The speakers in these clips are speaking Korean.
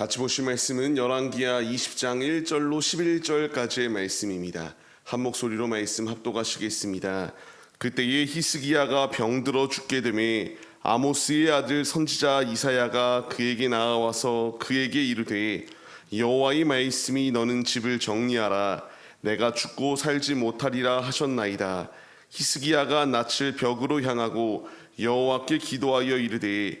같이 보실 말씀은 열왕기하 20장 1절로 11절까지의 말씀입니다. 한 목소리로 말씀 합독하시겠습니다. 그때에 히스기야가 병들어 죽게 되매 아모스의 아들 선지자 이사야가 그에게 나와서 그에게 이르되 여호와의 말씀이 너는 집을 정리하라 내가 죽고 살지 못하리라 하셨나이다. 히스기야가 낯을 벽으로 향하고 여호와께 기도하여 이르되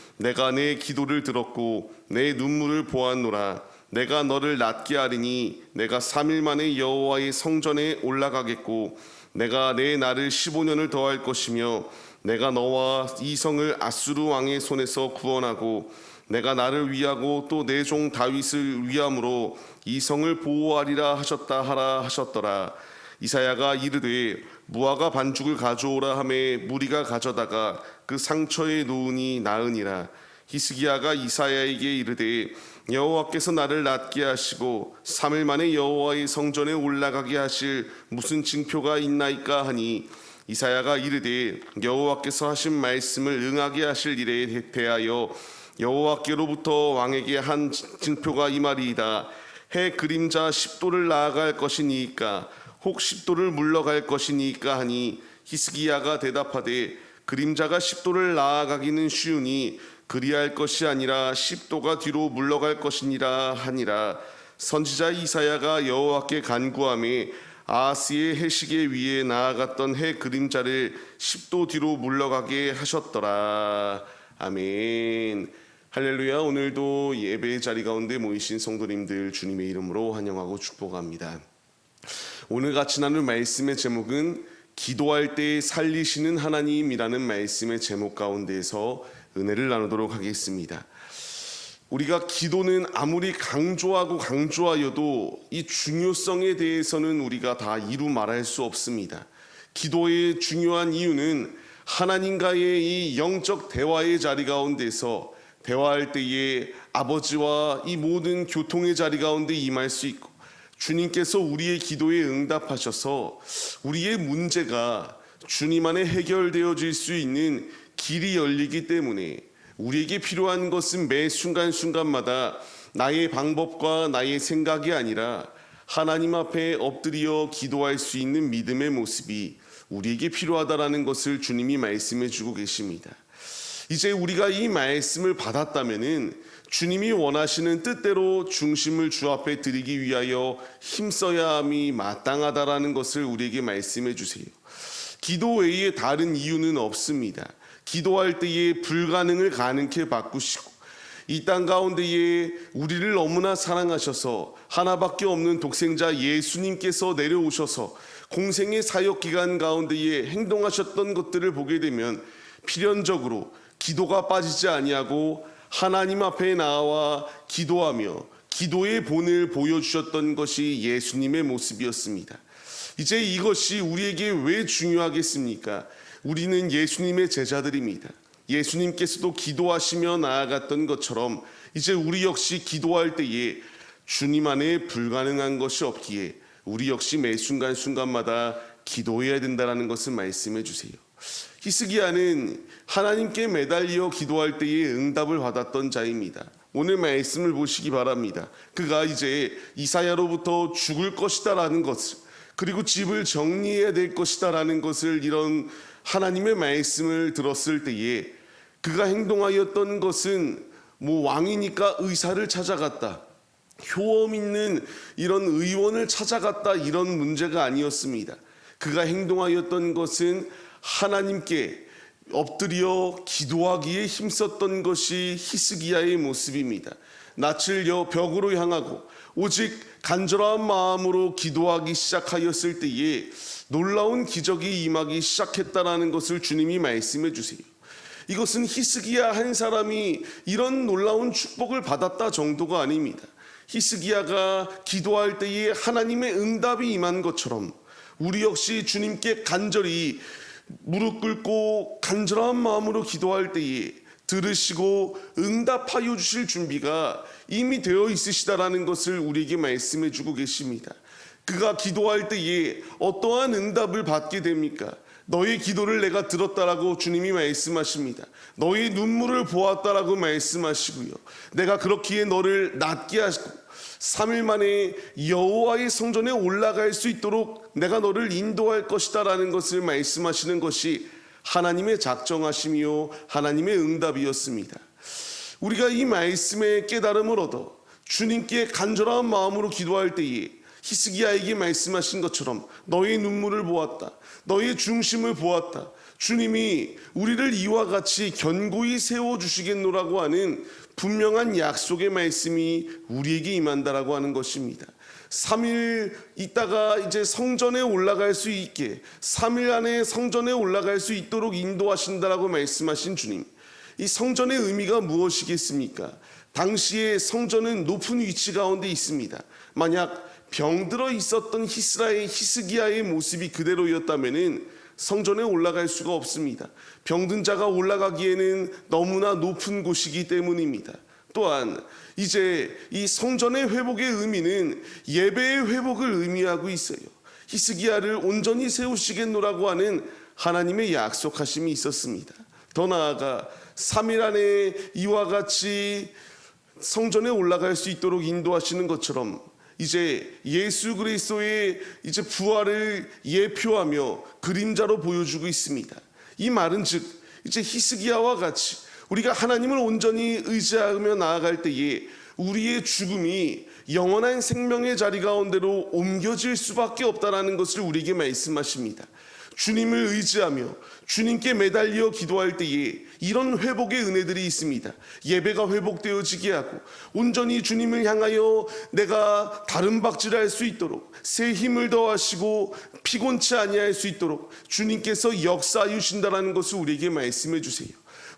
내가 내 기도를 들었고 내 눈물을 보았노라. 내가 너를 낫게 하리니 내가 3일 만에 여호와의 성전에 올라가겠고 내가 내 날을 15년을 더할 것이며 내가 너와 이 성을 아수르 왕의 손에서 구원하고 내가 나를 위하고 또 내 종 다윗을 위함으로 이 성을 보호하리라 하셨다 하라 하셨더라. 이사야가 이르되 무화과 반죽을 가져오라 하매 무리가 가져다가 그 상처에 놓으니 나으니라. 히스기야가 이사야에게 이르되 여호와께서 나를 낫게 하시고 3일 만에 여호와의 성전에 올라가게 하실 무슨 징표가 있나이까 하니 이사야가 이르되 여호와께서 하신 말씀을 응하게 하실 일에 대하여 여호와께로부터 왕에게 한 징표가 이 말이이다. 해 그림자 10도를 나아갈 것이니까 혹 10도를 물러갈 것이니까 하니 히스기야가 대답하되 그림자가 10도를 나아가기는 쉬우니 그리할 것이 아니라 10도가 뒤로 물러갈 것이니라 하니라. 선지자 이사야가 여호와께 간구함에 아하스의 해시계 위에 나아갔던 해 그림자를 10도 뒤로 물러가게 하셨더라. 아멘. 할렐루야. 오늘도 예배의 자리 가운데 모이신 성도님들 주님의 이름으로 환영하고 축복합니다 오늘 같이 나눌 말씀의 제목은 기도할 때 살리시는 하나님이라는 말씀의 제목 가운데에서 은혜를 나누도록 하겠습니다. 우리가 기도는 아무리 강조하고 강조하여도 이 중요성에 대해서는 우리가 다 이루 말할 수 없습니다. 기도의 중요한 이유는 하나님과의 이 영적 대화의 자리 가운데서 대화할 때에 아버지와 이 모든 교통의 자리 가운데 임할 수 있고 주님께서 우리의 기도에 응답하셔서 우리의 문제가 주님 안에 해결되어질 수 있는 길이 열리기 때문에 우리에게 필요한 것은 매 순간순간마다 나의 방법과 나의 생각이 아니라 하나님 앞에 엎드려 기도할 수 있는 믿음의 모습이 우리에게 필요하다라는 것을 주님이 말씀해 주고 계십니다. 이제 우리가 이 말씀을 받았다면은 주님이 원하시는 뜻대로 중심을 주 앞에 드리기 위하여 힘써야 함이 마땅하다라는 것을 우리에게 말씀해 주세요. 기도 외에 다른 이유는 없습니다. 기도할 때에 불가능을 가능케 바꾸시고 이 땅 가운데에 우리를 너무나 사랑하셔서 하나밖에 없는 독생자 예수님께서 내려오셔서 공생의 사역 기간 가운데에 행동하셨던 것들을 보게 되면 필연적으로 기도가 빠지지 아니하고 하나님 앞에 나와 기도하며 기도의 본을 보여주셨던 것이 예수님의 모습이었습니다. 이제 이것이 우리에게 왜 중요하겠습니까? 우리는 예수님의 제자들입니다. 예수님께서도 기도하시며 나아갔던 것처럼 이제 우리 역시 기도할 때에 주님 안에 불가능한 것이 없기에 우리 역시 매 순간순간마다 기도해야 된다는 것을 말씀해 주세요. 히스기야는 하나님께 매달려 기도할 때에 응답을 받았던 자입니다. 오늘 말씀을 보시기 바랍니다. 그가 이제 이사야로부터 죽을 것이다라는 것을 그리고 집을 정리해야 될 것이다라는 것을 이런 하나님의 말씀을 들었을 때에 그가 행동하였던 것은 뭐 왕이니까 의사를 찾아갔다. 효험 있는 이런 의원을 찾아갔다 이런 문제가 아니었습니다. 그가 행동하였던 것은 하나님께 엎드려 기도하기에 힘썼던 것이 히스기야의 모습입니다. 낯을 여 벽으로 향하고 오직 간절한 마음으로 기도하기 시작하였을 때에 놀라운 기적이 임하기 시작했다라는 것을 주님이 말씀해 주세요. 이것은 히스기야 한 사람이 이런 놀라운 축복을 받았다 정도가 아닙니다. 히스기야가 기도할 때에 하나님의 응답이 임한 것처럼 우리 역시 주님께 간절히 무릎 꿇고 간절한 마음으로 기도할 때에 들으시고 응답하여 주실 준비가 이미 되어 있으시다라는 것을 우리에게 말씀해 주고 계십니다. 그가 기도할 때에 어떠한 응답을 받게 됩니까? 너의 기도를 내가 들었다라고 주님이 말씀하십니다. 너의 눈물을 보았다라고 말씀하시고요. 내가 그렇기에 너를 낫게 하시고 3일 만에 여호와의 성전에 올라갈 수 있도록 내가 너를 인도할 것이다라는 것을 말씀하시는 것이 하나님의 작정하심이요 하나님의 응답이었습니다. 우리가 이 말씀의 깨달음을 얻어 주님께 간절한 마음으로 기도할 때에 히스기야에게 말씀하신 것처럼 너의 눈물을 보았다. 너의 중심을 보았다. 주님이 우리를 이와 같이 견고히 세워 주시겠노라고 하는 분명한 약속의 말씀이 우리에게 임한다라고 하는 것입니다. 3일 있다가 이제 성전에 올라갈 수 있게 3일 안에 성전에 올라갈 수 있도록 인도하신다라고 말씀하신 주님. 이 성전의 의미가 무엇이겠습니까? 당시에 성전은 높은 위치 가운데 있습니다. 만약 병들어 있었던 히스라의 히스기야의 모습이 그대로였다면은 성전에 올라갈 수가 없습니다. 병든 자가 올라가기에는 너무나 높은 곳이기 때문입니다. 또한 이제 이 성전의 회복의 의미는 예배의 회복을 의미하고 있어요. 히스기야를 온전히 세우시겠노라고 하는 하나님의 약속하심이 있었습니다. 더 나아가 3일 안에 이와 같이 성전에 올라갈 수 있도록 인도하시는 것처럼 이제 예수 그리스도의 이제 부활을 예표하며 그림자로 보여주고 있습니다. 이 말은 즉 이제 히스기야와 같이 우리가 하나님을 온전히 의지하며 나아갈 때에 우리의 죽음이 영원한 생명의 자리 가운데로 옮겨질 수밖에 없다라는 것을 우리에게 말씀하십니다. 주님을 의지하며 주님께 매달려 기도할 때에 이런 회복의 은혜들이 있습니다. 예배가 회복되어지게 하고 온전히 주님을 향하여 내가 다른 박질할 수 있도록 새 힘을 더하시고 피곤치 아니할 수 있도록 주님께서 역사하여 주신다라는 것을 우리에게 말씀해 주세요.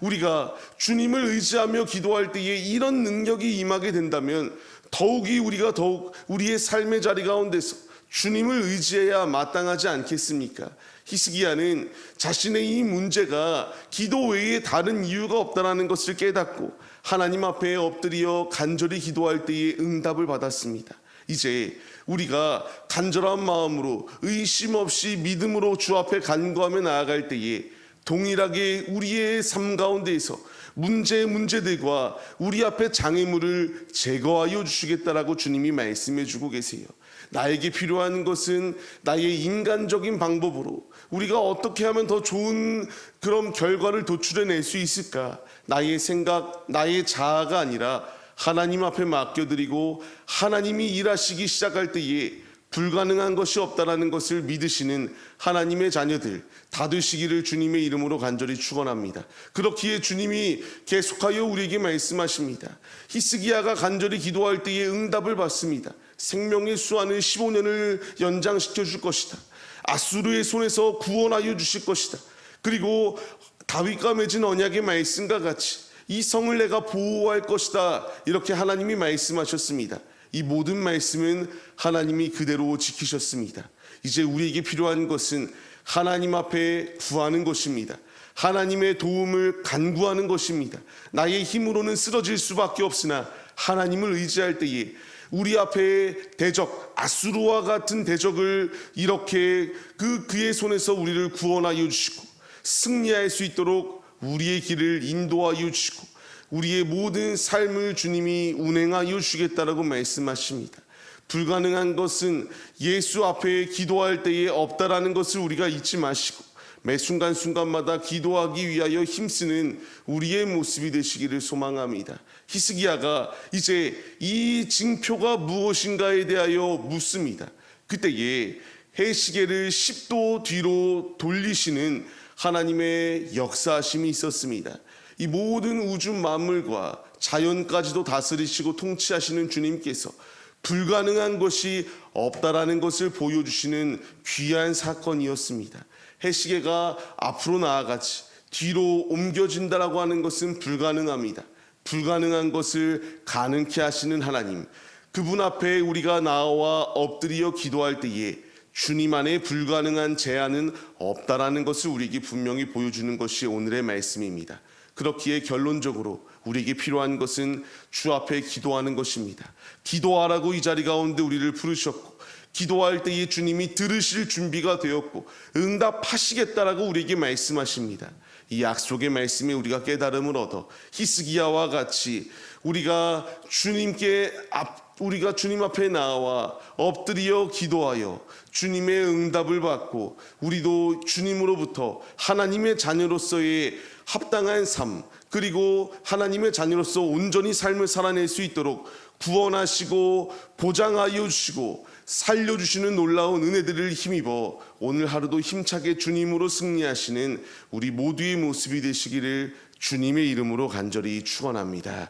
우리가 주님을 의지하며 기도할 때에 이런 능력이 임하게 된다면 더욱이 우리가 더욱 우리의 삶의 자리 가운데서 주님을 의지해야 마땅하지 않겠습니까? 히스기야는 자신의 이 문제가 기도 외에 다른 이유가 없다라는 것을 깨닫고 하나님 앞에 엎드려 간절히 기도할 때에 응답을 받았습니다. 이제 우리가 간절한 마음으로 의심 없이 믿음으로 주 앞에 간구하며 나아갈 때에 동일하게 우리의 삶 가운데에서 문제의 문제들과 우리 앞에 장애물을 제거하여 주시겠다라고 주님이 말씀해 주고 계세요. 나에게 필요한 것은 나의 인간적인 방법으로 우리가 어떻게 하면 더 좋은 그런 결과를 도출해낼 수 있을까? 나의 생각, 나의 자아가 아니라 하나님 앞에 맡겨드리고 하나님이 일하시기 시작할 때에 불가능한 것이 없다라는 것을 믿으시는 하나님의 자녀들 다 되시기를 주님의 이름으로 간절히 축원합니다. 그렇기에 주님이 계속하여 우리에게 말씀하십니다. 히스기야가 간절히 기도할 때에 응답을 받습니다. 생명의 수완을 15년을 연장시켜 줄 것이다. 아수르의 손에서 구원하여 주실 것이다. 그리고 다윗과 맺은 언약의 말씀과 같이 이 성을 내가 보호할 것이다. 이렇게 하나님이 말씀하셨습니다. 이 모든 말씀은 하나님이 그대로 지키셨습니다. 이제 우리에게 필요한 것은 하나님 앞에 구하는 것입니다. 하나님의 도움을 간구하는 것입니다. 나의 힘으로는 쓰러질 수밖에 없으나 하나님을 의지할 때에 우리 앞에 대적 아수르와 같은 대적을 이렇게 그 그의 손에서 우리를 구원하여 주시고 승리할 수 있도록 우리의 길을 인도하여 주시고 우리의 모든 삶을 주님이 운행하여 주시겠다라고 말씀하십니다. 불가능한 것은 예수 앞에 기도할 때에 없다라는 것을 우리가 잊지 마시고 매 순간순간마다 기도하기 위하여 힘쓰는 우리의 모습이 되시기를 소망합니다. 히스기야가 이제 이 징표가 무엇인가에 대하여 묻습니다. 그때에 해시계를 10도 뒤로 돌리시는 하나님의 역사심이 있었습니다. 이 모든 우주 만물과 자연까지도 다스리시고 통치하시는 주님께서 불가능한 것이 없다라는 것을 보여주시는 귀한 사건이었습니다. 해시계가 앞으로 나아가지 뒤로 옮겨진다라고 하는 것은 불가능합니다. 불가능한 것을 가능케 하시는 하나님. 그분 앞에 우리가 나와 엎드려 기도할 때에 주님 안에 불가능한 제한은 없다라는 것을 우리에게 분명히 보여주는 것이 오늘의 말씀입니다. 그렇기에 결론적으로 우리에게 필요한 것은 주 앞에 기도하는 것입니다. 기도하라고 이 자리 가운데 우리를 부르셨고 기도할 때에 주님이 들으실 준비가 되었고 응답하시겠다라고 우리에게 말씀하십니다. 이 약속의 말씀에 우리가 깨달음을 얻어 히스기야와 같이 우리가 주님께 앞 우리가 주님 앞에 나와 엎드려 기도하여 주님의 응답을 받고 우리도 주님으로부터 하나님의 자녀로서의 합당한 삶 그리고 하나님의 자녀로서 온전히 삶을 살아낼 수 있도록 구원하시고 보장하여 주시고 살려주시는 놀라운 은혜들을 힘입어 오늘 하루도 힘차게 주님으로 승리하시는 우리 모두의 모습이 되시기를 주님의 이름으로 간절히 축원합니다.